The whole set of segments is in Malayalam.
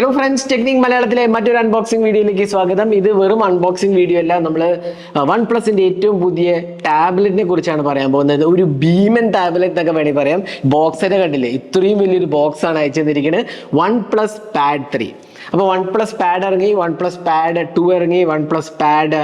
ഹലോ ഫ്രണ്ട്സ് ടെക്നിക് മലയാളത്തിലെ മറ്റൊരു അൺബോക്സിംഗ് വീഡിയോയിലേക്ക് സ്വാഗതം. ഇത് വെറും അൺബോക്സിംഗ് വീഡിയോ അല്ല. നമ്മൾ വൺ പ്ലസിന്റെ ഏറ്റവും പുതിയ ടാബ്ലറ്റിനെ കുറിച്ചാണ് പറയാൻ പോകുന്നത്. ഒരു ഭീമൻ ടാബ്ലറ്റ് എന്നൊക്കെ വേണമെങ്കിൽ പറയാം. ബോക്സിനെ കണ്ടില്ലേ? ഇത്രയും വലിയൊരു ബോക്സാണ് അയച്ചു തന്നിരിക്കുന്നത് വൺ പ്ലസ് പാഡ് ത്രീ അപ്പോൾ വൺ പ്ലസ് പാഡ് ഇറങ്ങി വൺ പ്ലസ് പാഡ് ടു ഇറങ്ങി വൺ പ്ലസ് പാഡ്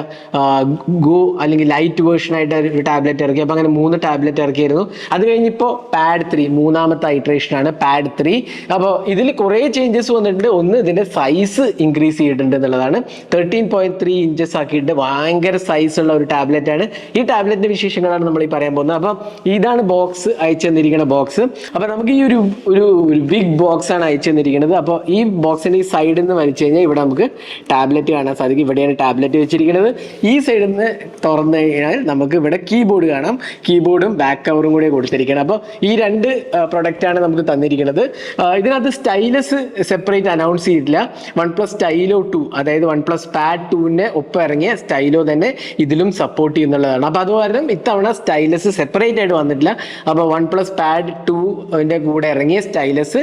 ഗോ അല്ലെങ്കിൽ ലൈറ്റ് വേർഷൻ ആയിട്ട് ഒരു ടാബ്ലറ്റ് ഇറക്കി. അപ്പോൾ അങ്ങനെ മൂന്ന് ടാബ്ലറ്റ് ഇറക്കിയിരുന്നു അത് കഴിഞ്ഞിപ്പോൾ പാഡ് ത്രീ മൂന്നാമത്തെ ആണ് പാഡ് ത്രീ അപ്പോൾ ഇതിൽ കുറേ ചേഞ്ചസ് വന്നിട്ടുണ്ട്. ഒന്ന് ഇതിന്റെ സൈസ് ഇൻക്രീസ് ചെയ്തിട്ടുണ്ട് എന്നുള്ളതാണ്. തേർട്ടീൻ പോയിന്റ് ത്രീ ഇഞ്ചസ് ആക്കിയിട്ട് ഭയങ്കര സൈസ് ഉള്ള ഒരു ടാബ്ലറ്റ് ആണ്. ഈ ടാബ്ലറ്റിന്റെ വിശേഷങ്ങളാണ് നമ്മൾ ഈ പറയാൻ പോകുന്നത്. അപ്പം ഇതാണ് ബോക്സ് അയച്ചു തന്നിരിക്കുന്ന ബോക്സ് അപ്പോൾ നമുക്ക് ഈ ഒരു ഒരു ബിഗ് ബോക്സ് ആണ് അയച്ചു തന്നിരിക്കുന്നത്. അപ്പോൾ ഈ ബോക്സിന്റെ ഈ സൈഡിൽ നിന്ന് വലിച്ചു കഴിഞ്ഞാൽ ഇവിടെ നമുക്ക് ടാബ്ലറ്റ് കാണാൻ സാധിക്കും. ഇവിടെയാണ് ടാബ്ലറ്റ് വെച്ചിരിക്കുന്നത്. ഈ സൈഡിൽ നിന്ന് തുറന്നു കഴിഞ്ഞാൽ നമുക്ക് ഇവിടെ കീബോർഡ് കാണാം. കീബോർഡും ബാക്ക് കവറും കൂടി കൊടുത്തിരിക്കണം അപ്പോൾ ഈ രണ്ട് പ്രൊഡക്റ്റാണ് നമുക്ക് തന്നിരിക്കുന്നത്. ഇതിനകത്ത് സ്റ്റൈലസ് സെപ്പറേറ്റ് അനൗൺസ് ചെയ്തിട്ടില്ല. വൺ പ്ലസ് സ്റ്റൈലോ ടു അതായത് വൺ പ്ലസ് പാഡ് ടുവിന്റെ ഒപ്പം ഇറങ്ങിയ സ്റ്റൈലോ തന്നെ ഇതിലും സപ്പോർട്ട് ചെയ്യുന്നുള്ളതാണ്. അപ്പോൾ അതുപോലെ ഇത്തവണ സ്റ്റൈലസ് സെപ്പറേറ്റ് ആയിട്ട് വന്നിട്ടില്ല. അപ്പോൾ വൺ പ്ലസ് പാഡ് ടുവിന്റെ കൂടെ ഇറങ്ങിയ സ്റ്റൈലസ്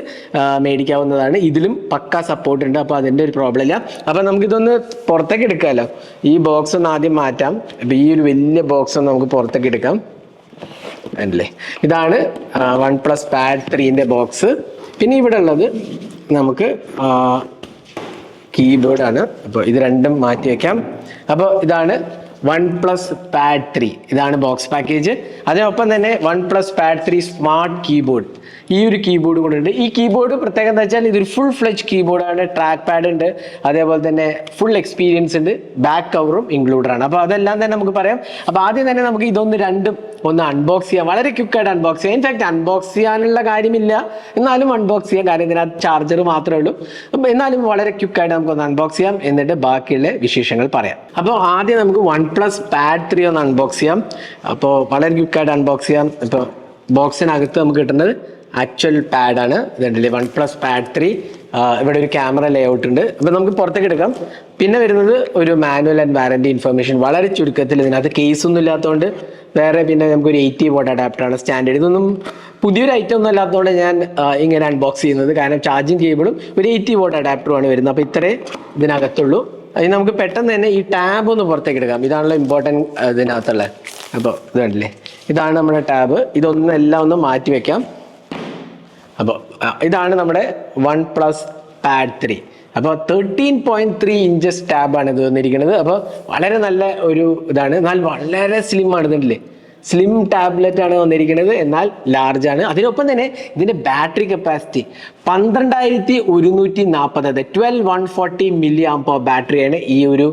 മേടിക്കാവുന്നതാണ്. ഇതിലും പക്ക സപ്പോർട്ട് അപ്പോൾ അതിന്റെ ഒരു പ്രോബ്ലം ഇല്ല. അപ്പോൾ നമുക്കിതൊന്ന് പുറത്തേക്ക് എടുക്കാമല്ലോ ഈ ബോക്സ് ഒന്ന് ആദ്യം മാറ്റാം. അപ്പോൾ ഈ ഒരു വലിയ ബോക്സ് ഒന്ന് നമുക്ക് പുറത്തേക്ക് എടുക്കാം. അല്ലേ? ഇതാണ് വൺ പ്ലസ് പാഡ് ത്രീന്റെ ബോക്സ് പിന്നെ ഇവിടെ ഉള്ളത് നമുക്ക് കീബോർഡാണ് അപ്പോൾ ഇത് രണ്ടും മാറ്റി വയ്ക്കാം അപ്പോൾ ഇതാണ് വൺ പ്ലസ് പാഡ് ത്രീ ഇതാണ് ബോക്സ് പാക്കേജ് അതിനൊപ്പം തന്നെ OnePlus Pad three smart keyboard ഈ ഒരു കീബോർഡ് കൂടെ ഉണ്ട് ഈ കീബോർഡ് പ്രത്യേകത എന്താ വെച്ചാൽ ഇതൊരു ഫുൾ ഫ്ലെജ് കീബോർഡാണ് ട്രാക്ക് പാഡ് ഉണ്ട്. അതേപോലെ തന്നെ ഫുൾ എക്സ്പീരിയൻസ് ഉണ്ട്. ബാക്ക് കവറും ഇൻക്ലൂഡഡ് ആണ്. അപ്പോൾ അതെല്ലാം തന്നെ നമുക്ക് പറയാം. അപ്പോൾ ആദ്യം തന്നെ നമുക്ക് ഇതൊന്ന് രണ്ടും ഒന്ന് അൺബോക്സ് ചെയ്യാം. വളരെ ക്വിക്കായിട്ട് അൺബോക്സ് ചെയ്യാം. ഇൻഫാക്ട് അൺബോക്സ് ചെയ്യാനുള്ള കാര്യമില്ല. എന്നാലും അൺബോക്സ് ചെയ്യാം. കാര്യം ഇതിനകത്ത് ചാർജർ മാത്രമേ ഉള്ളൂ. എന്നാലും വളരെ ക്വിക്കായിട്ട് നമുക്കൊന്ന് അൺബോക്സ് ചെയ്യാം. എന്നിട്ട് ബാക്കിയുള്ള വിശേഷങ്ങൾ പറയാം. അപ്പോൾ ആദ്യം നമുക്ക് വൺ പ്ലസ് പാഡ് ത്രീ ഒന്ന് അൺബോക്സ് ചെയ്യാം. അപ്പോൾ വളരെ ക്വിക്കായിട്ട് അൺബോക്സ് ചെയ്യാം. ഇപ്പോൾ ബോക്സിനകത്ത് നമുക്ക് കിട്ടുന്നത് ആക്ച്വൽ പാഡാണ് ഇതുണ്ടല്ലേ? വൺ പ്ലസ് പാഡ് ത്രീ ഇവിടെ ഒരു ക്യാമറ ലേഔട്ട് ഉണ്ട്. അപ്പോൾ നമുക്ക് പുറത്തേക്ക് എടുക്കാം. പിന്നെ വരുന്നത് ഒരു മാനുവൽ ആൻഡ് വാറണ്ടി ഇൻഫർമേഷൻ വളരെ ചുരുക്കത്തിൽ ഇതിനകത്ത് കേസ് ഒന്നും ഇല്ലാത്തതുകൊണ്ട് വേറെ പിന്നെ നമുക്ക് ഒരു എയ്റ്റി വോട്ട് അഡാപ്റ്ററാണ് സ്റ്റാൻഡേർഡ് ഇതൊന്നും പുതിയൊരു ഐറ്റം ഒന്നും അല്ലാത്തതുകൊണ്ട് ഞാൻ ഇങ്ങനെ അൺബോക്സ് ചെയ്യുന്നത്. കാരണം ചാർജിങ് കേബിളും ഒരു എയ്റ്റി വോട്ട് അഡാപ്റ്ററുമാണ് വരുന്നത്. അപ്പോൾ ഇത്രേ ഇതിനകത്തുള്ളൂ. അതിന് നമുക്ക് പെട്ടെന്ന് തന്നെ ഈ ടാബ് ഒന്ന് പുറത്തേക്ക് എടുക്കാം. ഇതാണല്ലോ ഇമ്പോർട്ടന്റ് ഇതിനകത്തുള്ളത് അപ്പോൾ ഇത് ഇതാണ് നമ്മുടെ ടാബ് ഇതൊന്നും എല്ലാം ഒന്ന് മാറ്റി വെക്കാം. അപ്പോൾ ഇതാണ് നമ്മുടെ വൺ പ്ലസ് പാഡ് ത്രീ അപ്പോൾ തേർട്ടീൻ പോയിന്റ് ത്രീ ഇഞ്ചസ് ടാബാണ് ഇത് വന്നിരിക്കുന്നത് അപ്പോൾ വളരെ നല്ല ഒരു ഇതാണ്. എന്നാൽ വളരെ സ്ലിം ആണ് ഇതുണ്ടല്ലേ സ്ലിം ടാബ്ലറ്റ് ആണ് വന്നിരിക്കുന്നത് എന്നാൽ ലാർജ് ആണ്. അതിനൊപ്പം തന്നെ ഇതിന്റെ ബാറ്ററി കപ്പാസിറ്റി പന്ത്രണ്ടായിരത്തി ഒരുന്നൂറ്റി നാൽപ്പത് twelve one forty milli amp ബാറ്ററിയാണ് ഈ ഒരു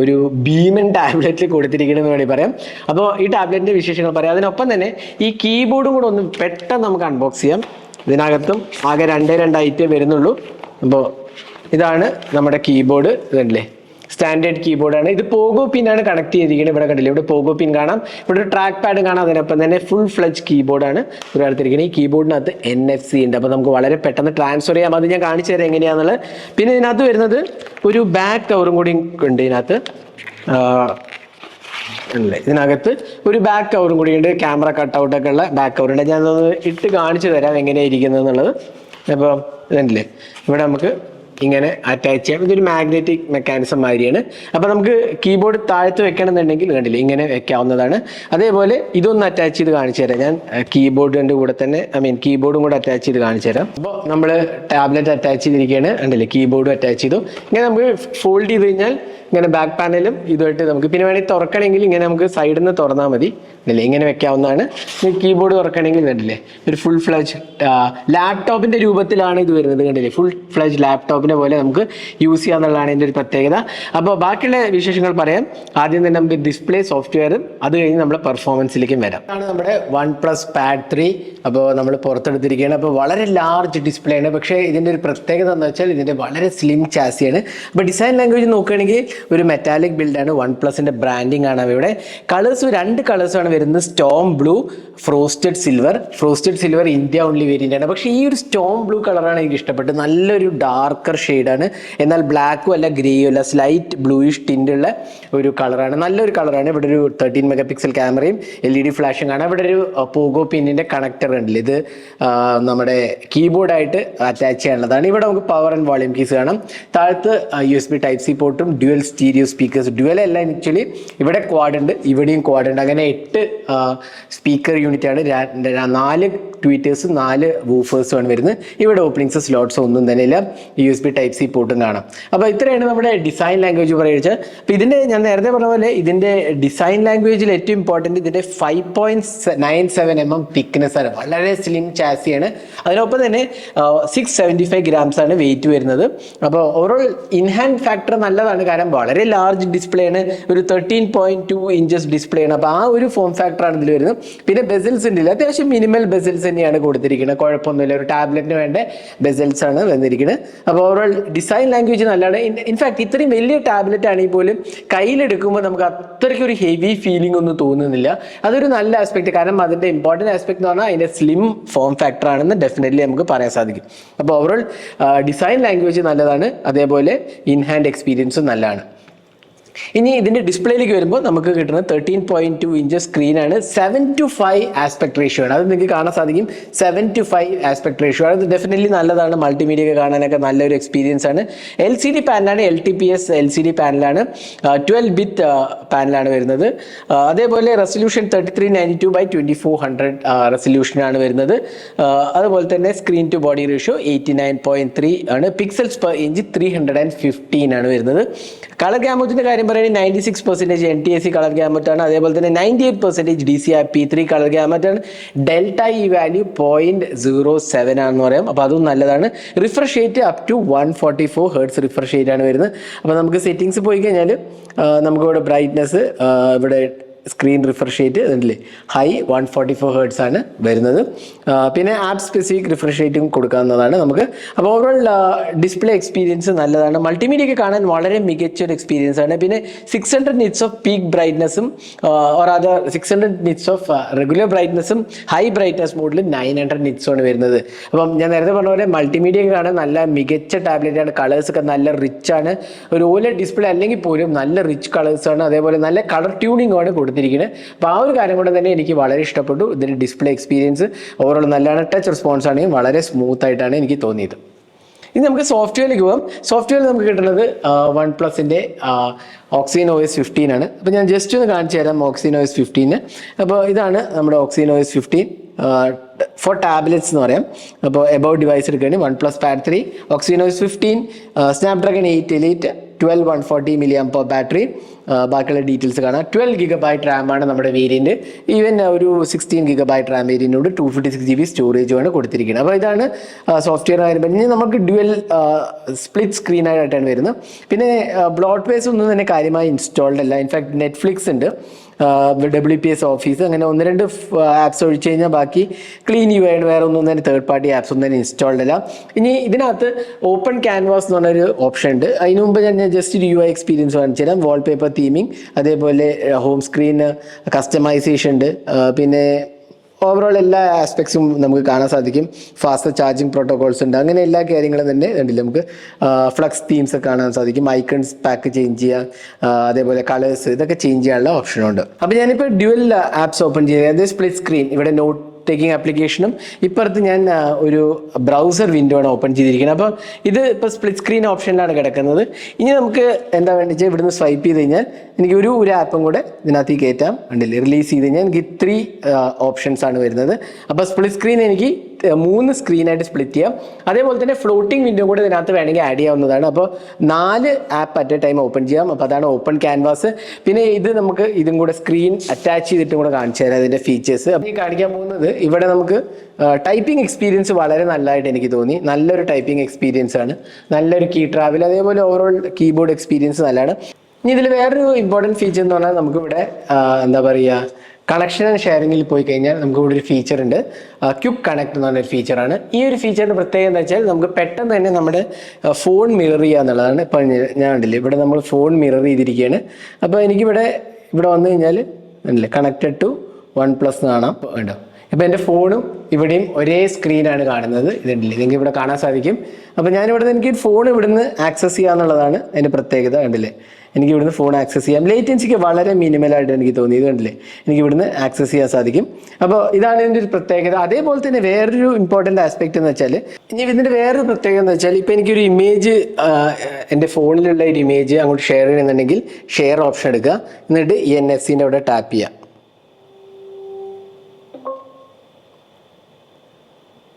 ഒരു ഭീമൻ ടാബ്ലറ്റിൽ കൊടുത്തിരിക്കണമെന്ന് വേണമെങ്കിൽ പറയാം. അപ്പോൾ ഈ ടാബ്ലറ്റിന്റെ വിശേഷങ്ങൾ പറയാം. അതിനൊപ്പം തന്നെ ഈ കീബോർഡും കൂടെ ഒന്ന് പെട്ടെന്ന് നമുക്ക് അൺബോക്സ് ചെയ്യാം. ഇതിനകത്തും ആകെ രണ്ടേ രണ്ട് ഐറ്റേ വരുന്നുള്ളൂ. അപ്പോൾ ഇതാണ് നമ്മുടെ കീബോർഡ് ഇതല്ലേ സ്റ്റാൻഡേർഡ് കീബോർഡാണ് ഇത് പോഗോ പിന്നാണ് കണക്ട് ചെയ്തിരിക്കുന്നത് ഇവിടെ കണ്ടില്ല? ഇവിടെ പോഗോ പിൻ കാണാം. ഇവിടെ ട്രാക്ക് പാഡ് കാണാം. അതിനൊപ്പം തന്നെ ഫുൾ ഫ്ലജ് കീബോർഡാണ് ഇവിടെ അടുത്തിരിക്കുന്നത് ഈ കീബോർഡിനകത്ത് എൻ എഫ് സി ഉണ്ട്. അപ്പോൾ നമുക്ക് വളരെ പെട്ടെന്ന് ട്രാൻസ്ഫർ ചെയ്യാം. അത് ഞാൻ കാണിച്ചു തരാം എങ്ങനെയാണെന്നുള്ളത് പിന്നെ ഇതിനകത്ത് വരുന്നത് ഒരു ബാക്ക് കവറും കൂടി ഉണ്ട് ഇതിനകത്ത്. അല്ലേ ഇതിനകത്ത് ഒരു ബാക്ക് കവറും കൂടി ഉണ്ട് ക്യാമറ കട്ടൗട്ടൊക്കെ ഉള്ള ബാക്ക് കവർ ഉണ്ട്. ഞാൻ ഇട്ട് കാണിച്ചു തരാം എങ്ങനെയാണ് ഇരിക്കുന്നത് എന്നുള്ളത് അപ്പോൾ ഇതല്ലേ ഇവിടെ നമുക്ക് ഇങ്ങനെ അറ്റാച്ച് ചെയ്യാം. ഇതൊരു മാഗ്നറ്റിക് മെക്കാനിസം മാതിരിയാണ്. അപ്പോൾ നമുക്ക് കീബോർഡ് താഴത്ത് വെക്കണമെന്നുണ്ടെങ്കിൽ കണ്ടില്ലേ ഇങ്ങനെ വെക്കാവുന്നതാണ്. അതേപോലെ ഇതൊന്ന് അറ്റാച്ച് ചെയ്ത് കാണിച്ചു തരാം. ഞാൻ കീബോർഡിന്റെ കൂടെ തന്നെ ഐ മീൻ കീബോർഡും കൂടെ അറ്റാച്ച് ചെയ്ത് കാണിച്ചു തരാം. അപ്പോൾ നമ്മൾ ടാബ്ലറ്റ് അറ്റാച്ച് ചെയ്തിരിക്കുകയാണ്. കണ്ടില്ലേ കീബോർഡും അറ്റാച്ച് ചെയ്തു. ഇങ്ങനെ നമുക്ക് ഫോൾഡ് ചെയ്ത് കഴിഞ്ഞാൽ ഇങ്ങനെ ബാക്ക് പാനലും ഇതുമായിട്ട് നമുക്ക് പിന്നെ വേണമെങ്കിൽ തുറക്കണമെങ്കിൽ ഇങ്ങനെ നമുക്ക് സൈഡിൽ നിന്ന് തുറന്നാൽ മതി. അല്ലേ ഇങ്ങനെ വെക്കാവുന്നതാണ്. കീബോർഡ് തുറക്കണമെങ്കിൽ കണ്ടില്ലേ? ഒരു ഫുൾ ഫ്ലജ് ലാപ്ടോപ്പിന്റെ രൂപത്തിലാണ് ഇത് വരുന്നത് കണ്ടില്ലേ? ഫുൾ ഫ്ലജ് ലാപ്ടോപ്പിനെ പോലെ നമുക്ക് യൂസ് ചെയ്യാന്നുള്ളതാണ് ഇതിന്റെ ഒരു പ്രത്യേകത. അപ്പോൾ ബാക്കിയുള്ള വിശേഷങ്ങൾ പറയാം. ആദ്യം തന്നെ നമുക്ക് ഡിസ്പ്ലേ സോഫ്റ്റ്വെയറും അത് കഴിഞ്ഞ് നമ്മുടെ പെർഫോമൻസിലേക്കും വരാം. ആണ് നമ്മുടെ വൺ പ്ലസ് പാഡ് ത്രീ അപ്പോൾ നമ്മൾ പുറത്തെടുത്തിരിക്കുകയാണ്. അപ്പോൾ വളരെ ലാർജ് ഡിസ്പ്ലേ ആണ്. പക്ഷേ ഇതിന്റെ ഒരു പ്രത്യേകത എന്ന് വെച്ചാൽ ഇതിന്റെ വളരെ സ്ലിം ചാസിയാണ് അപ്പോൾ ഡിസൈൻ ലാംഗ്വേജ് നോക്കുകയാണെങ്കിൽ ഒരു മെറ്റാലിക് ബിൽഡാണ് വൺ പ്ലസിന്റെ ബ്രാൻഡിങ് ആണ് ഇവിടെ കളേഴ്സ് രണ്ട് കളേഴ്സാണ് വരുന്നത് storm blue frosted silver frosted silver India only variant ആണ്. പക്ഷേ ഈ ഒരു സ്റ്റോം ബ്ലൂ കളറാണ് എനിക്ക് ഇഷ്ടപ്പെട്ടത്. നല്ലൊരു ഡാർക്കർ ഷെയ്ഡാണ് എന്നാൽ ബ്ലാക്കും അല്ല ഗ്രേയും അല്ല സ്ലൈറ്റ് ബ്ലൂയിഷ് ടിന്റുള്ള ഒരു കളറാണ് നല്ലൊരു കളറാണ് ഇവിടെ ഒരു തേർട്ടീൻ മെഗാ പിക്സൽ ക്യാമറയും എൽ ഇ ഡി ഫ്ലാഷും കാണാം. ഇവിടെ ഒരു പോഗോ പിന്നിന്റെ കണക്ടർ ഉണ്ടല്ലോ. ഇത് നമ്മുടെ കീബോർഡായിട്ട് അറ്റാച്ച് ചെയ്യാനുള്ളതാണ്. ഇവിടെ നമുക്ക് പവർ ആൻഡ് വോളിയം കീസ് കാണാം. താഴത്ത് U S B type C പോർട്ടും dual stereo speakers dual അല്ല ആക്ച്വലി ഇവിടെ ക്വാഡ് ഉണ്ട്. ഇവിടെയും ക്വാഡ് ഉണ്ട്. അങ്ങനെ എട്ട് സ്പീക്കർ യൂണിറ്റ് ആണ്. നാല് ട്വീറ്റേഴ്സും നാല് വൂഫേഴ്സും ആണ് വരുന്നത്. ഇവിടെ ഓപ്പണിങ്സ് സ്ലോട്ട്സ് ഒന്നും തന്നെ ഇല്ല. U S B type C പോർട്ടും കാണാം അപ്പോൾ ഇത്രയാണ് നമ്മുടെ ഡിസൈൻ ലാംഗ്വേജ് പറയുന്നത്. അപ്പോൾ ഇതിന്റെ ഞാൻ നേരത്തെ പറഞ്ഞ പോലെ ഇതിന്റെ ഡിസൈൻ ലാംഗ്വേജിൽ ഏറ്റവും ഇമ്പോർട്ടന്റ് ഇതിന്റെ five point nine seven m m thickness ആണ്. വളരെ സ്ലിം ചാസിയാണ് അതിനൊപ്പം തന്നെ സിക്സ് സെവന്റി ഫൈവ് ഗ്രാംസ് ആണ് വെയിറ്റ് വരുന്നത്. അപ്പോൾ ഓവറോൾ ഇൻഹാൻഡ് ഫാക്ടർ നല്ലതാണ്. കാരണം വളരെ ലാർജ് ഡിസ്പ്ലേ ആണ്. ഒരു thirteen point two inches display ആണ്. അപ്പോൾ ആ ഒരു ഫോം ഫാക്ടറാണ് ഇതിൽ വരുന്നത്. പിന്നെ ബെസിൽസ് ഉണ്ടല്ലോ അത്യാവശ്യം മിനിമൽ ബെസിൽസ് തന്നെയാണ് കൊടുത്തിരിക്കുന്നത് കുഴപ്പമൊന്നുമില്ല. ഒരു ടാബ്ലറ്റിന് വേണ്ട ബെസിൽസ് ആണ് വന്നിരിക്കുന്നത് അപ്പോൾ ഓവറോൾ ഡിസൈൻ ലാംഗ്വേജ് നല്ലതാണ്. ഇൻഫാക്ട് ഇത്രയും വലിയ ടാബ്ലറ്റ് ആണെങ്കിൽ പോലും കയ്യിലെടുക്കുമ്പോൾ നമുക്ക് അത്രയ്ക്ക് ഒരു ഹെവി ഫീലിംഗ് ഒന്നും തോന്നുന്നില്ല. അതൊരു നല്ല ആസ്പെക്ട് കാരണം അതിന്റെ ഇമ്പോർട്ടന്റ് ആസ്പെക്ട് എന്ന് പറഞ്ഞാൽ അതിന്റെ സ്ലിം ഫോം ഫാക്ടർ ആണെന്ന് ഡെഫിനറ്റ്ലി നമുക്ക് പറയാൻ സാധിക്കും. അപ്പോൾ ഓവറോൾ ഡിസൈൻ ലാംഗ്വേജ് നല്ലതാണ്. അതേപോലെ ഇൻ ഹാൻഡ് എക്സ്പീരിയൻസും നല്ലതാണ്. ഇനി ഇതിന്റെ ഡിസ്പ്ലേയിലേക്ക് വരുമ്പോൾ നമുക്ക് കിട്ടുന്നത് thirteen point two inch സ്ക്രീനാണ് seven two five aspect ratio ആണ്. അത് നിങ്ങൾക്ക് കാണാൻ സാധിക്കും. Seven two five aspect ratio അത് ഡെഫിനറ്റ്ലി നല്ലതാണ്. മൾട്ടിമീഡിയ ഒക്കെ കാണാനൊക്കെ നല്ലൊരു എക്സ്പീരിയൻസ് ആണ്. L C D പാനലാണ് L T P S L C D പാനലാണ് twelve bit പാനലാണ് വരുന്നത്. അതേപോലെ resolution thirty three ninety two by twenty four hundred റെസൊല്യൂഷനാണ് വരുന്നത് അതുപോലെ തന്നെ screen to body ratio eighty nine point three ആണ്. Pixels per inch three hundred and fifteen ആണ് വരുന്നത്. കളർ ഗ്യാമറ്റിന്റെ കാര്യം പറയുകയാണെങ്കിൽ ninety six percentage N T S C colour gamut ആണ്. അതേപോലെ തന്നെ ninety eight percentage D C R P three colour gamut ആണ്. Delta E value point zero seven ആണെന്ന് പറയാം. അപ്പോൾ അതും നല്ലതാണ്. Refresh rate up to one forty four hertz refresh rate ആണ് വരുന്നത്. അപ്പോൾ നമുക്ക് സെറ്റിങ്സ് പോയി കഴിഞ്ഞാൽ നമുക്കിവിടെ ബ്രൈറ്റ്നസ് ഇവിടെ സ്ക്രീൻ റിഫ്രഷ് റേറ്റ് ഉണ്ടല്ലേ high one forty four hertz ആണ് വരുന്നത്. പിന്നെ ആപ്പ് സ്പെസിഫിക് റിഫ്രഷ് റേറ്റും കൊടുക്കാവുന്നതാണ് നമുക്ക്. അപ്പോൾ ഓവറോൾ ഡിസ്പ്ലേ എക്സ്പീരിയൻസ് നല്ലതാണ്. മൾട്ടിമീഡിയ ഒക്കെ കാണാൻ വളരെ മികച്ച ഒരു എക്സ്പീരിയൻസ് ആണ്. പിന്നെ six hundred nits of peak ബ്രൈറ്റ്നസ്സും or other six hundred nits of regular ബ്രൈറ്റ്നസ്സും high brightness മോഡിൽ നയൻ ഹൺഡ്രഡ് നിറ്റ്സും ആണ് വരുന്നത്. അപ്പം ഞാൻ നേരത്തെ പറഞ്ഞ പോലെ മൾട്ടിമീഡിയ ഒക്കെ കാണാൻ നല്ല മികച്ച ടാബ്ലറ്റ് ആണ്. കളേഴ്സ് ഒക്കെ നല്ല റിച്ച് ആണ്. ഒരു ഓല ഡിസ്പ്ലേ അല്ലെങ്കിൽ പോലും നല്ല റിച്ച് കളേഴ്സ് ആണ്. അതേപോലെ നല്ല കളർ ട്യൂണിംഗ് ആണ് കൊടുത്തിരിക്കുന്നത് അപ്പോൾ ആ ഒരു കാര്യം കൊണ്ട് തന്നെ എനിക്ക് വളരെ ഇഷ്ടപ്പെട്ടു. ഇതിന്റെ ഡിസ്പ്ലേ എക്സ്പീരിയൻസ് ഓവറോൾ നല്ലതാണ്. ടച്ച് റെസ്പോൺസ് ആണെങ്കിൽ വളരെ സ്മൂത്ത് ആയിട്ടാണ് എനിക്ക് തോന്നിയത്. ഇനി നമുക്ക് സോഫ്റ്റ്വെയറിലേക്ക് പോകാം. സോഫ്റ്റ്വെയർ നമുക്ക് കിട്ടുന്നത് വൺ പ്ലസിന്റെ ഓക്സിജൻ ഒ എസ് ഫിഫ്റ്റീൻ ആണ്. അപ്പോൾ ഞാൻ ജസ്റ്റ് ഒന്ന് കാണിച്ചു തരാം ഓക്സിജൻ ഒ എസ് ഫിഫ്റ്റീന് അപ്പോൾ ഇതാണ് നമ്മുടെ oxygen O S fifteen for tablets എന്ന് പറയാം. അപ്പോൾ എബൌട്ട് ഡിവൈസ് എടുക്കുകയാണെങ്കിൽ one plus pad three oxygen O S fifteen snapdragon eight elite twelve one forty milliampere battery ബാക്കിയുള്ള ഡീറ്റെയിൽസ് കാണാം. ട്വൽവ് ഗിഗ ബൈറ്റ് റാമാണ് നമ്മുടെ വേരിയന്റ് ഈവൻ ഒരു sixteen giga byte RAM വേരിയന്റിനോട് two fifty six G B സ്റ്റോറേജുമാണ് കൊടുത്തിരിക്കുന്നത്. അപ്പോൾ ഇതാണ് സോഫ്റ്റ്വെയർ ആയാലും ഇനി നമുക്ക് ഡ്യുവൽ സ്പ്ലിറ്റ് സ്ക്രീൻ സ്ക്രീനായിട്ടാണ് വരുന്നത്. പിന്നെ ബ്ലോട്ട് വേസ് ഒന്നും തന്നെ കാര്യമായി ഇൻസ്റ്റാൾഡ് അല്ല. ഇൻഫാക്ട് നെറ്റ്ഫ്ലിക്സ് ഉണ്ട്. ഡബ്ല്യു പി എസ് ഓഫീസ് അങ്ങനെ ഒന്ന് രണ്ട് ആപ്സ് ഒഴിച്ച് കഴിഞ്ഞാൽ ബാക്കി ക്ലീൻ യു ആയിട്ട് വേറെ ഒന്നും തന്നെ തേർഡ് പാർട്ടി ആപ്സ് ഒന്നും തന്നെ ഇൻസ്റ്റാൾഡ് അല്ല ഇനി ഇതിനകത്ത് ഓപ്പൺ ക്യാൻവാസ് എന്ന് പറഞ്ഞൊരു ഓപ്ഷൻ ഉണ്ട്. അതിന് മുമ്പ് ഞാൻ ജസ്റ്റ് ഒരു യു ഐ എക്സ്പീരിയൻസ് കാണിച്ചു തരാം. വാൾപേപ്പർ തീമിങ് അതേപോലെ ഹോം സ്ക്രീൻ കസ്റ്റമൈസേഷൻ ഉണ്ട്. പിന്നെ ഓവറോൾ എല്ലാ ആസ്പെക്ട്സും നമുക്ക് കാണാൻ സാധിക്കും. ഫാസ്റ്റ് ചാർജിങ് പ്രോട്ടോകോൾസ് ഉണ്ട്. അങ്ങനെ എല്ലാ കാര്യങ്ങളും തന്നെ ഉണ്ടല്ലോ നമുക്ക് ഫ്ലക്സ് തീംസ് ഒക്കെ കാണാൻ സാധിക്കും. ഐക്കൺസ് പാക്ക് ചേഞ്ച് ചെയ്യാം അതേപോലെ കളേഴ്സ് ഇതൊക്കെ ചേഞ്ച് ചെയ്യാനുള്ള ഓപ്ഷനുണ്ട് അപ്പോൾ ഞാനിപ്പോൾ ഡ്യുവൽ ആപ്സ് ഓപ്പൺ ചെയ്ത് അതായത് സ്പ്ലിറ്റ് സ്ക്രീൻ ഇവിടെ നോട്ട് ടേക്കിംഗ് ആപ്ലിക്കേഷനും ഇപ്പുറത്ത് ഞാൻ ഒരു ബ്രൗസർ വിൻഡോ ആണ് ഓപ്പൺ ചെയ്തിരിക്കുന്നത്. അപ്പോൾ ഇത് ഇപ്പോൾ സ്പ്ലിറ്റ് സ്ക്രീൻ ഓപ്ഷനിലാണ് കിടക്കുന്നത്. ഇനി നമുക്ക് എന്താ വേണ്ടത് ഇവിടുന്ന് സ്വൈപ്പ് ചെയ്ത് കഴിഞ്ഞാൽ എനിക്ക് ഒരു ഒരു ആപ്പും കൂടെ ഇതിനകത്ത് കയറ്റാം. ഉണ്ടല്ലേ റിലീസ് ചെയ്ത് കഴിഞ്ഞാൽ എനിക്ക് ത്രീ ഓപ്ഷൻസ് ആണ് വരുന്നത്. അപ്പോൾ സ്പ്ലിറ്റ് സ്ക്രീൻ എനിക്ക് മൂന്ന് സ്ക്രീനായിട്ട് സ്പ്ലിറ്റ് ചെയ്യാം. അതേപോലെ തന്നെ ഫ്ലോട്ടിംഗ് വിൻഡോ കൂടെ ഇതിനകത്ത് വേണമെങ്കിൽ ആഡ് ചെയ്യാവുന്നതാണ്. അപ്പോൾ നാല് app at a time open ചെയ്യാം. അപ്പോൾ അതാണ് ഓപ്പൺ ക്യാൻവാസ് പിന്നെ ഇത് നമുക്ക് ഇതും കൂടെ സ്ക്രീൻ അറ്റാച്ച് ചെയ്തിട്ടും കൂടെ കാണിച്ചു തരാം അതിന്റെ ഫീച്ചേഴ്സ് അപ്പോൾ ഈ കാണിക്കാൻ പോകുന്നത് ഇവിടെ നമുക്ക് ടൈപ്പിംഗ് എക്സ്പീരിയൻസ് വളരെ നല്ലതായിട്ട് എനിക്ക് തോന്നി. നല്ലൊരു ടൈപ്പിംഗ് എക്സ്പീരിയൻസ് ആണ്. നല്ലൊരു കീ ട്രാവൽ അതേപോലെ ഓവറോൾ കീബോർഡ് എക്സ്പീരിയൻസ് നല്ലതാണ്. ഇനി ഇതിൽ വേറൊരു ഇമ്പോർട്ടന്റ് ഫീച്ചർ എന്ന് പറഞ്ഞാൽ നമുക്കിവിടെ എന്താ പറയുക കണക്ഷൻ ആൻഡ് ഷെയറിങ്ങിൽ പോയി കഴിഞ്ഞാൽ നമുക്ക് ഇവിടെ ഒരു ഫീച്ചർ ഉണ്ട്. ക്യുക്ക് കണക്ട് എന്ന് പറഞ്ഞൊരു ഫീച്ചറാണ് ഈ ഒരു ഫീച്ചറിന്റെ പ്രത്യേകത എന്താ വെച്ചാൽ നമുക്ക് പെട്ടെന്ന് തന്നെ നമ്മുടെ ഫോൺ മിറർ ചെയ്യുക എന്നുള്ളതാണ് ഇപ്പം ഞാൻ- ഉണ്ടല്ലോ ഇവിടെ നമ്മൾ ഫോൺ മിറർ ചെയ്തിരിക്കുകയാണ്. അപ്പോൾ എനിക്കിവിടെ ഇവിടെ വന്നു കഴിഞ്ഞാൽ കണക്റ്റഡ് ടു വൺ പ്ലസ് കാണാം. ഉണ്ടോ ഇപ്പം എന്റെ ഫോണും ഇവിടെയും ഒരേ സ്ക്രീനാണ് കാണുന്നത്. ഇതുണ്ടല്ലേ? നിങ്ങൾക്ക് ഇവിടെ കാണാൻ സാധിക്കും. അപ്പോൾ ഞാനിവിടെ നിന്ന് എനിക്ക് ഫോൺ ഇവിടുന്ന് ആക്സസ് ചെയ്യാന്നുള്ളതാണ് അതിന്റെ പ്രത്യേകത കണ്ടില്ലേ? എനിക്ക് ഇവിടുന്ന് ഫോൺ ആക്സസ് ചെയ്യാം. ലേറ്റൻസിക്ക് വളരെ മിനിമലായിട്ട് എനിക്ക് തോന്നി. ഇത് കണ്ടില്ലേ? എനിക്ക് ഇവിടുന്ന് ആക്സസ് ചെയ്യാൻ സാധിക്കും. അപ്പോൾ ഇതാണ് ഇതിന്റെ ഒരു പ്രത്യേകത. അതേപോലെ തന്നെ വേറൊരു ഇമ്പോർട്ടന്റ് ആസ്പെക്റ്റ് എന്ന് വെച്ചാൽ ഇനി ഇതിന്റെ വേറൊരു പ്രത്യേകത എന്ന് വെച്ചാൽ ഇപ്പോൾ എനിക്കൊരു ഇമേജ് എന്റെ ഫോണിലുള്ള ഒരു ഇമേജ് അങ്ങോട്ട് ഷെയർ ചെയ്യണമെന്നുണ്ടെങ്കിൽ ഷെയർ ഓപ്ഷൻ എടുക്കുക. എന്നിട്ട് എൻ എസ് സിന്റെ അവിടെ ടാപ്പ് ചെയ്യുക.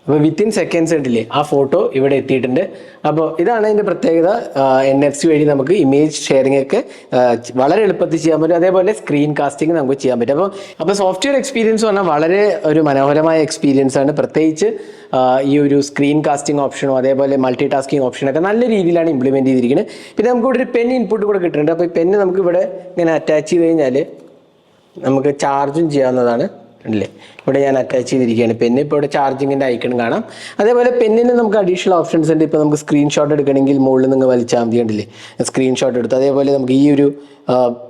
അപ്പോൾ വിത്തിൻ സെക്കൻഡ്സ് ഉണ്ടല്ലേ ആ ഫോട്ടോ ഇവിടെ എത്തിയിട്ടുണ്ട്. അപ്പോൾ ഇതാണ് അതിന്റെ പ്രത്യേകത എൻ എഫ് സി വഴി നമുക്ക് ഇമേജ് ഷെയറിംഗ് ഒക്കെ വളരെ എളുപ്പത്തിൽ ചെയ്യാൻ പറ്റും. അതേപോലെ സ്ക്രീൻ കാസ്റ്റിംഗ് നമുക്ക് ചെയ്യാൻ പറ്റും. അപ്പോൾ അപ്പോൾ സോഫ്റ്റ്വെയർ എക്സ്പീരിയൻസ് പറഞ്ഞാൽ വളരെ ഒരു മനോഹരമായ എക്സ്പീരിയൻസ് ആണ്. പ്രത്യേകിച്ച് ഈ ഒരു സ്ക്രീൻ കാസ്റ്റിംഗ് ഓപ്ഷനും അതേപോലെ മൾട്ടി ടാസ്കിങ് ഓപ്ഷനൊക്കെ നല്ല രീതിയിലാണ് ഇംപ്ലിമെന്റ് ചെയ്തിരിക്കുന്നത്. പിന്നെ നമുക്ക് ഇവിടെ ഒരു പെൻ ഇൻപുട്ട് കൂടെ കിട്ടുന്നുണ്ട്. അപ്പോൾ ഈ പെന്ന് നമുക്ക് ഇവിടെ ഇങ്ങനെ അറ്റാച്ച് ചെയ്ത് കഴിഞ്ഞാൽ നമുക്ക് ചാർജും ചെയ്യാവുന്നതാണ്. അല്ലേ ഇവിടെ ഞാൻ അറ്റാച്ച് ചെയ്തിരിക്കുകയാണ്. പെന്ന് ഇപ്പോൾ ഇവിടെ ചാർജിങ്ങിന്റെ ഐക്കൺ കാണാം. അതേപോലെ പെന്നിന് നമുക്ക് അഡീഷണൽ ഓപ്ഷൻസ് ഉണ്ട്. ഇപ്പോൾ നമുക്ക് സ്ക്രീൻഷോട്ട് എടുക്കണമെങ്കിൽ മുകളിൽ നിങ്ങൾ വലിച്ചാൽ മതി ഉണ്ടല്ലേ സ്ക്രീൻഷോട്ട് എടുത്തു. അതേപോലെ നമുക്ക് ഈ ഒരു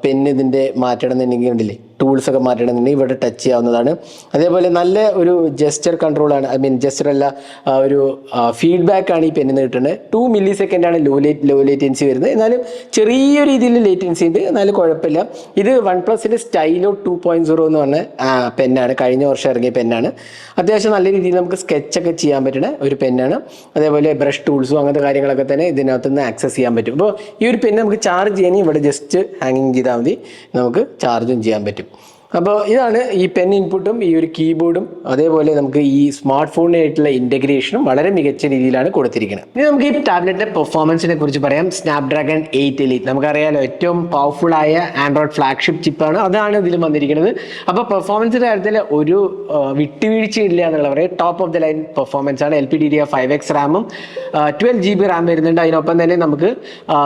പെന്ന് ഇതിന്റെ മാറ്റണം എന്നുണ്ടെങ്കിൽ ഉണ്ടല്ലേ ടൂൾസ് ഒക്കെ മാറ്റണമെന്നുണ്ടെങ്കിൽ ഇവിടെ ടച്ച് ചെയ്യാവുന്നതാണ്. അതേപോലെ നല്ല ഒരു ജസ്റ്റർ കൺട്രോളാണ് ഐ മീൻ ജസ്റ്റർ അല്ല ഒരു ഫീഡ്ബാക്ക് ആണ് ഈ പെന്നിന് കിട്ടുന്നത്. ടു മില്ലി ആണ് ലോ ലേറ്റ് ലോ ലേറ്റൻസി വരുന്നത്. എന്നാലും ചെറിയ രീതിയിൽ ലേറ്റൻസി ഉണ്ട്. എന്നാലും കുഴപ്പമില്ല. ഇത് വൺ പ്ലസിന്റെ സ്റ്റൈലോ ടു പോയിന്റ് സീറോ എന്ന് പറഞ്ഞ പെന്നാണ് കഴിഞ്ഞ വർഷം ഇറങ്ങിയ പെന്നാണ് അത്യാവശ്യം നല്ല രീതിയിൽ നമുക്ക് സ്കെച്ചൊക്കെ ചെയ്യാൻ പറ്റുന്ന ഒരു പെന്നാണ് അതേപോലെ ബ്രഷ് ടൂൾസും അങ്ങനത്തെ കാര്യങ്ങളൊക്കെ തന്നെ ഇതിനകത്ത് നിന്ന് ആക്സസ് ചെയ്യാൻ പറ്റും. അപ്പോൾ ഈ ഒരു പെന്ന് നമുക്ക് ചാർജ് ചെയ്യണമെങ്കിൽ ഇവിടെ ജസ്റ്റ് ഹാങ്ങിങ് ചെയ്താൽ മതി. നമുക്ക് ചാർജും ചെയ്യാൻ പറ്റും. അപ്പോൾ ഇതാണ് ഈ പെൻ ഇൻപുട്ടും ഈ ഒരു കീബോർഡും അതേപോലെ നമുക്ക് ഈ സ്മാർട്ട് ഫോണിനായിട്ടുള്ള ഇന്റഗ്രേഷനും വളരെ മികച്ച രീതിയിലാണ് കൊടുത്തിരിക്കുന്നത്. ഇനി നമുക്ക് ഈ ടാബ്ലറ്റിന്റെ പെർഫോമൻസിനെ കുറിച്ച് പറയാം. സ്നാപ്ഡ്രാഗൺ എയ്റ്റ് എലി നമുക്കറിയാലോ ഏറ്റവും പവർഫുൾ ആയ ആൻഡ്രോയിഡ് ഫ്ലാഗ്ഷിപ്പ് ചിപ്പാണ് അതാണ് ഇതിൽ വന്നിരിക്കുന്നത്. അപ്പോൾ പെർഫോമൻസിന്റെ കാര്യത്തിൽ ഒരു വിട്ടുവീഴ്ച വിട്ടുവീഴ്ചയില്ല എന്നുള്ള പറയുക top of the line performance ആണ് L P D D five X റാമും ട്വൽവ് ജി ബി റാം വരുന്നുണ്ട്. അതിനൊപ്പം തന്നെ നമുക്ക്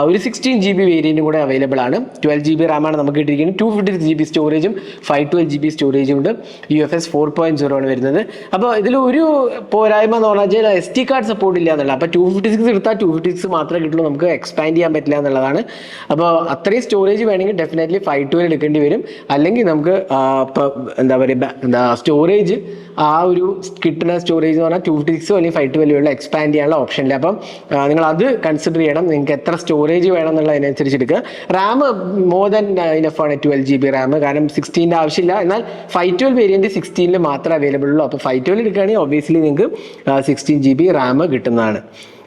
ഒരു സിക്സ്റ്റീൻ ജി ബി വേരിയന്റും കൂടെ അവൈലബിൾ ആണ്. ട്വൽവ് ജി ബി റാമാണ് നമുക്ക് കിട്ടിയിരിക്കുന്നത്. ടു ഫിഫ്റ്റി ജി ബി സ്റ്റോറേജും ഫൈവ് ട്വൽവ് ജി ബി സ്റ്റോറേജും ഉണ്ട്. U F S four point zero ആണ് വരുന്നത്. അപ്പോൾ ഇതിൽ ഒരു പോരായ്മ എന്ന് പറഞ്ഞാൽ എസ് ടി കാർഡ് സപ്പോർട്ട് ഇല്ല എന്നുള്ളത്. അപ്പോൾ ടു ഫിഫ്റ്റി സിക്സ് എടുത്താൽ ടു ഫിഫ്റ്റി സിക്സ് മാത്രമേ കിട്ടുള്ളൂ. നമുക്ക് എക്സ്പാൻഡ് ചെയ്യാൻ പറ്റില്ല എന്നുള്ളതാണ്. അപ്പോൾ അത്രയും സ്റ്റോറേജ് വേണമെങ്കിൽ ഡെഫിനറ്റ്ലി ഫൈവ് ട്വൽവ് എടുക്കേണ്ടി വരും. അല്ലെങ്കിൽ നമുക്ക് ആ, എന്താ പറയുക എന്താ സ്റ്റോറേജ് ആ ഒരു കിട്ടുന്ന സ്റ്റോറേജ് എന്ന് പറഞ്ഞാൽ ടു ഫിഫ്റ്റി സിക്സോ അല്ലെങ്കിൽ ഫൈവ് ട്വൽവ് എക്സ്പാൻഡ് ചെയ്യാനുള്ള ഇല്ല. അപ്പം നിങ്ങൾ അത് കൺസിഡർ ചെയ്യണം. നിങ്ങൾക്ക് എത്ര സ്റ്റോറേജ് വേണം എന്നുള്ളതിനനുസരിച്ച് എടുക്കുക. റാം മോർ ദാൻ ആണ്. ട്വൽവ് ജി ബി റാം കാരണം സിക്സ്റ്റീന്റെ ആവശ്യമില്ല. എന്നാൽ ഫൈവ് ട്വൽവ് വേരിയന്റ് സിക്സ്റ്റീനിൽ മാത്രമേ അവൈലബിൾ ഉള്ളൂ. അപ്പോൾ ഫൈവ് ട്വൽവ് എടുക്കുകയാണെങ്കിൽ ഒബ്വിയസ്ലി നിങ്ങൾക്ക് സിക്സ്റ്റീൻ ജി ബി റാം കിട്ടുന്നതാണ്.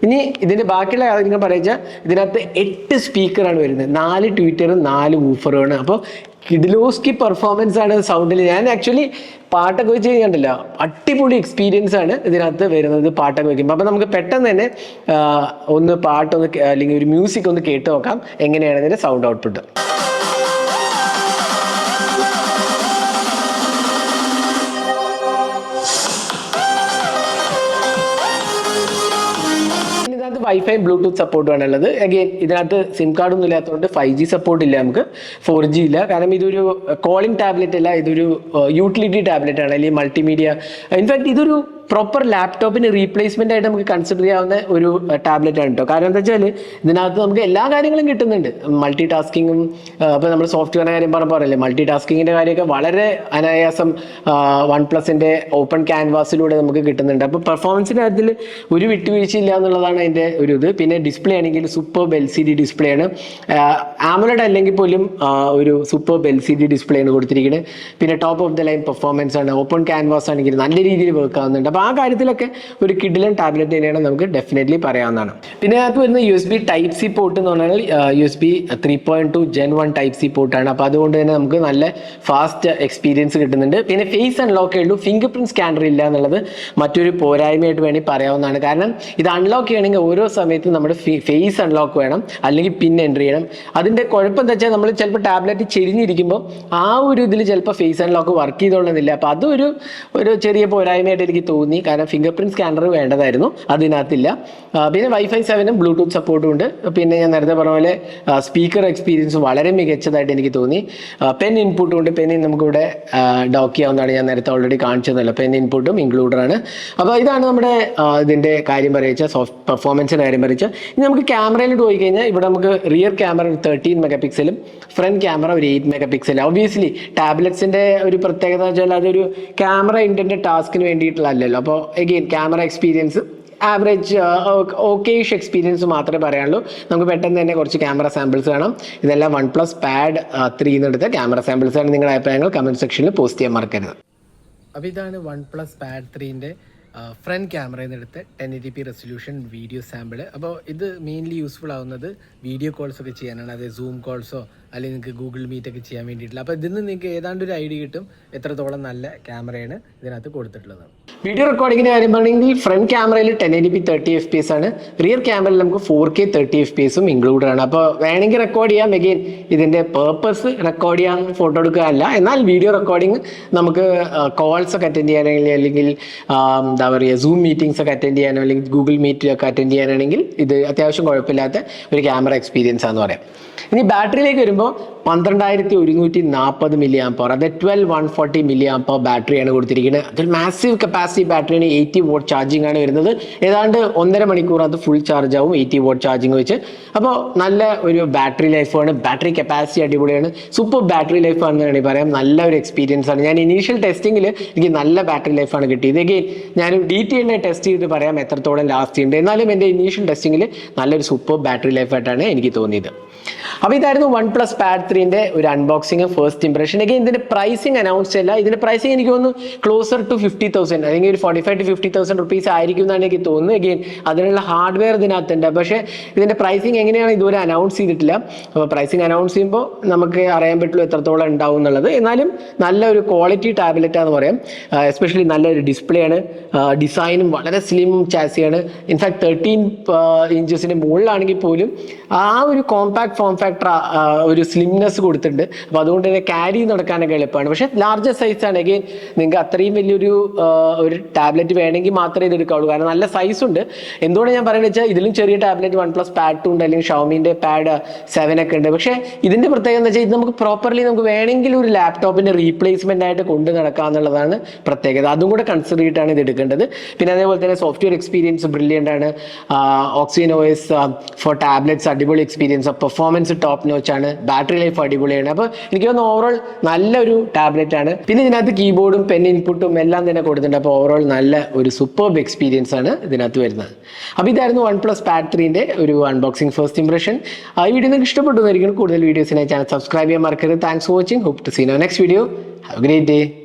ഇനി ഇതിന്റെ ബാക്കിയുള്ള കാര്യങ്ങൾ പറയുക ഇതിനകത്ത് എട്ട് സ്പീക്കറാണ് വരുന്നത്. നാല് ട്വീറ്ററും നാല് ഊഫറുമാണ് അപ്പോൾ കിഡിലോസ്കി പെർഫോമൻസ് ആണ് സൗണ്ടിൽ ഞാൻ ആക്ച്വലി പാട്ടൊക്കെ വെച്ച് കഴിഞ്ഞിട്ടില്ല അടിപൊളി എക്സ്പീരിയൻസ് ആണ് ഇതിനകത്ത് വരുന്നത് പാട്ടൊക്കെ വെക്കുമ്പോൾ. അപ്പോൾ നമുക്ക് പെട്ടെന്ന് തന്നെ ഒന്ന് പാട്ടൊന്ന് അല്ലെങ്കിൽ ഒരു മ്യൂസിക് ഒന്ന് കേട്ട് നോക്കാം. എങ്ങനെയാണ് ഇതിന്റെ സൗണ്ട് ഔട്ട്പുട്ട് വൈഫൈ ബ്ലൂടൂത്ത് സപ്പോർട്ടുമാണ് ഉള്ളത് അഗെയിൻ ഇതിനകത്ത് സിം കാർഡൊന്നും ഇല്ലാത്തതുകൊണ്ട് ഫൈവ് ജി സപ്പോർട്ട് ഇല്ല നമുക്ക്. ഫോർ ജി ഇല്ല. കാരണം ഇതൊരു കോളിംഗ് ടാബ്ലറ്റ് അല്ല. ഇതൊരു യൂട്ടിലിറ്റി ടാബ്ലറ്റ് ആണ്. അല്ലെങ്കിൽ മൾട്ടിമീഡിയ ഇൻഫാക്ട് ഇതൊരു പ്രോപ്പർ ലാപ്ടോപ്പിന് റീപ്ലേസ്മെന്റ് ആയിട്ട് നമുക്ക് കൺസിഡർ ചെയ്യാവുന്ന ഒരു ടാബ്ലറ്റ് ആണ് കേട്ടോ കാരണം എന്താ വെച്ചാൽ ഇതിനകത്ത് നമുക്ക് എല്ലാ കാര്യങ്ങളും കിട്ടുന്നുണ്ട്. മൾട്ടി ടാസ്കിങ്ങും അപ്പോൾ നമ്മൾ സോഫ്റ്റ്വെയറിന്റെ കാര്യം പറഞ്ഞ പറയല്ലേ മൾട്ടി ടാസ്കിങ്ങിന്റെ കാര്യമൊക്കെ വളരെ അനായാസം വൺ പ്ലസിന്റെ ഓപ്പൺ ക്യാൻവാസിലൂടെ നമുക്ക് കിട്ടുന്നുണ്ട്. അപ്പോൾ പെർഫോമൻസിന്റെ കാര്യത്തിൽ ഒരു വിട്ടുവീഴ്ച ഇല്ല എന്നുള്ളതാണ് അതിന്റെ ഒരു ഇത്. പിന്നെ ഡിസ്പ്ലേ ആണെങ്കിൽ super L C D display ആണ്. ആമുലഡ് അല്ലെങ്കിൽ പോലും ഒരു super L C D display ആണ് കൊടുത്തിരിക്കുന്നത് പിന്നെ top of the line performance ആണ്. ഓപ്പൺ ക്യാൻവാസ് ആണെങ്കിൽ നല്ല രീതിയിൽ വർക്ക് ആവുന്നുണ്ട്. അപ്പോൾ ആ കാര്യത്തിലൊക്കെ ഒരു കിഡിലൻ ടാബ്ലറ്റ് തന്നെയാണ് നമുക്ക് ഡെഫിനറ്റ്ലി പറയാവുന്നതാണ്. പിന്നെ അതിനകത്ത് വരുന്ന U S B type C port എന്ന് പറഞ്ഞാൽ U S B three point two gen one type C പോർട്ടാണ് അപ്പോൾ അതുകൊണ്ട് തന്നെ നമുക്ക് നല്ല ഫാസ്റ്റ് എക്സ്പീരിയൻസ് കിട്ടുന്നുണ്ട്. പിന്നെ ഫേസ് അൺലോക്ക് ഉള്ളൂ ഫിംഗർ പ്രിന്റ് സ്കാനർ ഇല്ല എന്നുള്ളത് മറ്റൊരു പോരായ്മയായിട്ട് വേണമെങ്കിൽ പറയാവുന്നതാണ്. കാരണം ഇത് അൺലോക്ക് ചെയ്യണമെങ്കിൽ ഓരോ സമയത്തും നമ്മുടെ ഫേസ് അൺലോക്ക് വേണം. അല്ലെങ്കിൽ പിൻ എൻട്രി ചെയ്യണം. അതിന്റെ കുഴപ്പം എന്താ വെച്ചാൽ നമ്മൾ ചിലപ്പോൾ ടാബ്ലറ്റ് ചെരിഞ്ഞിരിക്കുമ്പോൾ ആ ഒരു ഇതിൽ ചിലപ്പോൾ ഫേസ് അൺലോക്ക് വർക്ക് ചെയ്തോളുന്നില്ല അപ്പോൾ അതൊരു ഒരു ചെറിയ പോരായ്മയായിട്ട് എനിക്ക് തോന്നി തോന്നി. കാരണം ഫിംഗർ പ്രിന്റ് സ്കാനർ വേണ്ടതായിരുന്നു. അതിനകത്തില്ല. പിന്നെ വൈഫൈ സെവനും ബ്ലൂടൂത്ത് സപ്പോർട്ടും ഉണ്ട്. പിന്നെ ഞാൻ നേരത്തെ പറഞ്ഞ പോലെ സ്പീക്കർ എക്സ്പീരിയൻസ് വളരെ മികച്ചതായിട്ട് എനിക്ക് തോന്നി. പെൻ ഇൻപുട്ടും ഉണ്ട്. പെൻ നമുക്കിവിടെ ഡോക്ക് ചെയ്യാവുന്നതാണ്. ഞാൻ നേരത്തെ ഓൾറെഡി കാണിച്ചതല്ല. പെൻ ഇൻപുട്ടും ഇൻക്ലൂഡറാണ് അപ്പോൾ ഇതാണ് നമ്മുടെ ഇതിന്റെ കാര്യം പറയിച്ച സോഫ്റ്റ് പെർഫോമൻസിന്റെ കാര്യം പറയിച്ച. ഇനി നമുക്ക് ക്യാമറയിലോട്ട് പോയി കഴിഞ്ഞാൽ ഇവിടെ നമുക്ക് റിയർ ക്യാമറ ഒരു തേർട്ടീൻ മെഗാ പിക്സലും ഫ്രണ്ട് ക്യാമറ ഒരു എയ്റ്റ് മെഗാ പിക്സൽ ഒബിയസ്ലി ടാബ്ലറ്റ്സിന്റെ ഒരു പ്രത്യേകത വെച്ചാൽ അതൊരു ക്യാമറ ഇന്റെ ടാസ്കിന് അപ്പോൾ again camera experience average okayish experience മാത്രമേ പറയാനുള്ളൂ. നമുക്ക് പെട്ടെന്ന് തന്നെ കുറച്ച് ക്യാമറ സാമ്പിൾസ് വേണം. ഇതെല്ലാം വൺ പ്ലസ് പാഡ് ത്രീ എന്നെടുത്ത ക്യാമറ സാമ്പിൾസ് ആണ് നിങ്ങളുടെ അഭിപ്രായങ്ങൾ കമന്റ് സെക്ഷനിൽ പോസ്റ്റ് ചെയ്യാൻ മറക്കരുത്. അപ്പോൾ ഇതാണ് വൺ പ്ലസ് പാഡ് ത്രീന്റെ ഫ്രണ്ട് ക്യാമറയിൽ നിന്നെടുത്ത് ten eighty P resolution video sample അപ്പോൾ ഇത് മെയിൻലി യൂസ്ഫുൾ ആവുന്നത് വീഡിയോ കോൾസ് ഒക്കെ ചെയ്യാനാണ്. അതായത് സൂം കോൾസോ അല്ലെങ്കിൽ നിങ്ങൾക്ക് ഗൂഗിൾ മീറ്റ് ഒക്കെ ചെയ്യാൻ വേണ്ടിയിട്ടില്ല അപ്പോൾ ഇതിൽ നിന്ന് നിങ്ങൾക്ക് ഏതാണ്ട് ഒരു ഐഡിയ കിട്ടും എത്രത്തോളം നല്ല ക്യാമറയാണ് ഇതിനകത്ത് കൊടുത്തിട്ടുള്ളത്. വീഡിയോ റെക്കോർഡിങ്ങിന്റെ കാര്യം പറയുകയാണെങ്കിൽ ഫ്രണ്ട് ക്യാമറയിൽ ten eighty P thirty F P S ആണ്. റിയർ ക്യാമറയിൽ നമുക്ക് four K thirty F P എസും ഇൻക്ലൂഡഡ് ആണ്. അപ്പോൾ വേണമെങ്കിൽ റെക്കോർഡ് ചെയ്യാം. എഗെയിൻ ഇതിന്റെ പേർപ്പസ് റെക്കോർഡ് ചെയ്യാൻ ഫോട്ടോ എടുക്കുക അല്ല എന്നാൽ വീഡിയോ റെക്കോർഡിംഗ് നമുക്ക് കോൾസ് ഒക്കെ അറ്റൻഡ് ചെയ്യാനാണെങ്കിൽ അല്ലെങ്കിൽ എന്താ പറയുക സൂം മീറ്റിംഗ്സ് ഒക്കെ അറ്റൻഡ് ചെയ്യാനോ അല്ലെങ്കിൽ ഗൂഗിൾ ഒക്കെ അറ്റൻഡ് ചെയ്യാനാണെങ്കിൽ ഇത് അത്യാവശ്യം കുഴപ്പമില്ലാത്ത ഒരു ക്യാമറ എക്സ്പീരിയൻസ് ആണെന്ന് പറയാം. ഇനി ബാറ്ററിയിലേക്ക് വരുമ്പോൾ പന്ത്രണ്ടായിരത്തി ഒരുന്നൂറ്റി നാൽപ്പത് മില്ലി ആംപവർ അത് ട്വൽവ് വൺ ഫോർട്ടി മില്ലി ആംപവർ ബാറ്ററിയാണ് കൊടുത്തിരിക്കുന്നത് അതൊരു മാസീവ് കപ്പാസിറ്റി ബാറ്ററിയാണ്. എയ്റ്റി വോട്ട് ചാർജിംഗ് ആണ് വരുന്നത്. ഏതാണ്ട് ഒന്നര മണിക്കൂർ അത് ഫുൾ ചാർജ് ആവും എയ്റ്റി വോട്ട് ചാർജിങ് വെച്ച്. അപ്പോൾ നല്ല ഒരു ബാറ്ററി ലൈഫാണ് ബാറ്ററി കപ്പാസിറ്റി അടിപൊളിയാണ്. സൂപ്പർ ബാറ്ററി ലൈഫ് ആണെന്ന് വേണമെങ്കിൽ പറയാം. നല്ല ഒരു എക്സ്പീരിയൻസ് ആണ്. ഞാൻ ഇനീഷ്യൽ ടെസ്റ്റിംഗിൽ എനിക്ക് നല്ല ബാറ്ററി ലൈഫാണ് കിട്ടിയത്. എഗെയിൻ ഞാൻ ഡീറ്റെയിലിനെ ടെസ്റ്റ് ചെയ്ത് പറയാം എത്രത്തോളം ലാസ്റ്റ് ചെയ്യുന്നുണ്ട് എന്നാലും എന്റെ ഇനീഷ്യൽ ടെസ്റ്റിംഗിൽ നല്ലൊരു സൂപ്പർ ബാറ്ററി ലൈഫായിട്ടാണ് എനിക്ക് തോന്നിയത്. അപ്പോൾ ഇതായിരുന്നു വൺ പ്ലസ് പാഡ് ത്രീന്റെ ഒരു അൺബോക്സിങ് ഫസ്റ്റ് ഇംപ്രഷൻ എനിക്ക് ഇതിന്റെ പ്രൈസിങ് അനൗൺസ് ചെയ്യില്ല ഇതിന്റെ പ്രൈസിങ് എനിക്ക് തോന്നുന്നു ക്ലോസർ ടു ഫിഫ്റ്റി തൗസൻഡ് അല്ലെങ്കിൽ ഒരു forty five to fifty thousand rupees ആയിരിക്കും എന്നാണ് എനിക്ക് തോന്നുന്നത്. എഗെയിൻ അതിനുള്ള ഹാർഡ്വെയർ ഇതിനകത്തുണ്ട് പക്ഷേ ഇതിന്റെ പ്രൈസിങ് എങ്ങനെയാണ് ഇതുവരെ അനൗൺസ് ചെയ്തിട്ടില്ല. അപ്പോൾ പ്രൈസിങ് അനൗൺസ് ചെയ്യുമ്പോൾ നമുക്ക് അറിയാൻ പറ്റുള്ളൂ എത്രത്തോളം ഉണ്ടാവും എന്നുള്ളത്. എന്നാലും നല്ല ഒരു ക്വാളിറ്റി ടാബ്ലറ്റ് ആണെന്ന് പറയാം എസ്പെഷ്യലി നല്ലൊരു ഡിസ്പ്ലേ ആണ്. ഡിസൈനും വളരെ സ്ലിം ചാസിയാണ് ഇൻഫാക്ട് തേർട്ടീൻ ഇഞ്ചസിന് മുകളിലാണെങ്കിൽ പോലും ആ ഒരു കോമ്പാക്ട് ഫോം ഒരു സ്ലിംനെസ് കൊടുത്തിട്ടുണ്ട്. അപ്പോൾ അതുകൊണ്ട് തന്നെ ക്യാരി നടക്കാനൊക്കെ എളുപ്പമാണ്. പക്ഷേ ലാർജർ സൈസ് ആണ്. അഗെയിൻ നിങ്ങൾക്ക് അത്രയും വലിയൊരു ഒരു ടാബ്ലറ്റ് വേണമെങ്കിൽ മാത്രമേ ഇത് എടുക്കാവുള്ളൂ കാരണം നല്ല സൈസ് ഉണ്ട്. എന്തുകൊണ്ട് ഞാൻ പറയുന്നത് വെച്ചാൽ ഇതിലും ചെറിയ tablet one plus pad two ഉണ്ട്. അല്ലെങ്കിൽ ഷോമിന്റെ പാഡ് സെവൻ ഒക്കെ ഉണ്ട്. പക്ഷേ ഇതിന്റെ പ്രത്യേകത എന്ന് വെച്ചാൽ ഇത് നമുക്ക് പ്രോപ്പർലി നമുക്ക് വേണമെങ്കിൽ ഒരു ലാപ്ടോപ്പിന്റെ റീപ്ലേസ്മെന്റ് ആയിട്ട് കൊണ്ട് നടക്കുക എന്നുള്ളതാണ് പ്രത്യേകത. അതും കൂടെ കൺസിഡർ ചെയ്തിട്ടാണ് ഇത് എടുക്കേണ്ടത്. പിന്നെ അതേപോലെ തന്നെ സോഫ്റ്റ്വെയർ എക്സ്പീരിയൻസ് ബ്രില്യന്റ് ആണ്. ഓക്സിജൻ ഓയസ് ഫോർ ടാബ്ലറ്റ്സ് അടിപൊളി എക്സ്പീരിയൻസ് പെർഫോമൻസ് ടോപ്പ് നോച്ച് ആണ്. ബാറ്ററി ലൈഫ് അടിപൊളിയാണ്. അപ്പോൾ എനിക്ക് തോന്നുന്നു ഓവറോൾ നല്ലൊരു ടാബ്ലറ്റ് ആണ്. പിന്നെ ഇതിനകത്ത് കീബോർഡും പെൻ ഇൻപുട്ടും എല്ലാം തന്നെ കൊടുത്തിട്ടുണ്ട്. അപ്പോൾ ഓവറോൾ നല്ല ഒരു സൂപ്പർബ് എക്സ്പീരിയൻസ് ആണ് ഇതിനകത്ത് വരുന്നത്. അപ്പോൾ ഇതായിരുന്നു വൺ പ്ലസ് പാഡ് ഒരു അൺബോക്സിംഗ് ഫസ്റ്റ് ഇംപ്രഷൻ ആ വീഡിയോ നിങ്ങൾക്ക് ഇഷ്ടപ്പെട്ടു എന്നായിരിക്കും കൂടുതൽ വീഡിയോസിനായി ചാനൽ സബ്സ്ക്രൈബ് ചെയ്യാൻ മറക്കരുത്. Thanks for watching hope to see no next video have great day